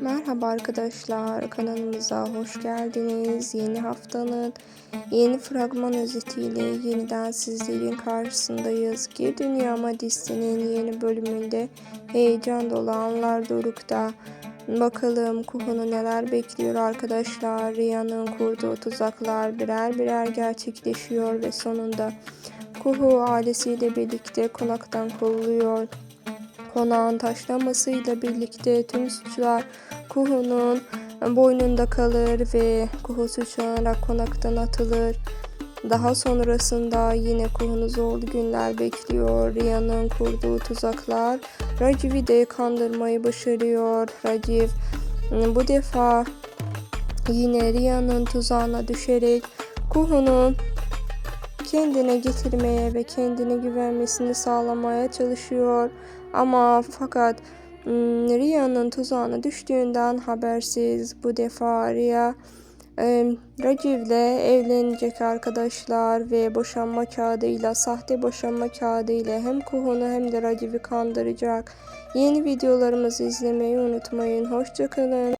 Merhaba arkadaşlar kanalımıza hoş geldiniz. Yeni haftanın yeni fragman özetiyle yeniden sizlerin karşısındayız. Gir Dünyama dizisinin yeni bölümünde heyecan dolu anlar dorukta. Bakalım Kuhu'nu neler bekliyor arkadaşlar. Riha'nın kurduğu tuzaklar birer birer gerçekleşiyor ve sonunda Kuhu ailesiyle birlikte konaktan kovuluyor. Konağın taşlanmasıyla birlikte tüm suçlar Kuhu'nun boynunda kalır ve Kuhu suçlanarak konaktan atılır. Daha sonrasında yine Kuhu'nu zorlu günler bekliyor. Riha'nın kurduğu tuzaklar Raciv'i de kandırmayı başarıyor. Raciv bu defa yine Riha'nın tuzağına düşerek Kuhu'nun kendine getirmeye ve kendine güvenmesini sağlamaya çalışıyor. Ama fakat hmm, Riha'nın tuzağına düştüğünden habersiz bu defa Riha e, evlenecek arkadaşlar ve boşanma kağıdıyla sahte boşanma kağıdıyla hem Kuhun'u hem de Raciv'i kandıracak. Yeni videolarımızı izlemeyi unutmayın. Hoşçakalın.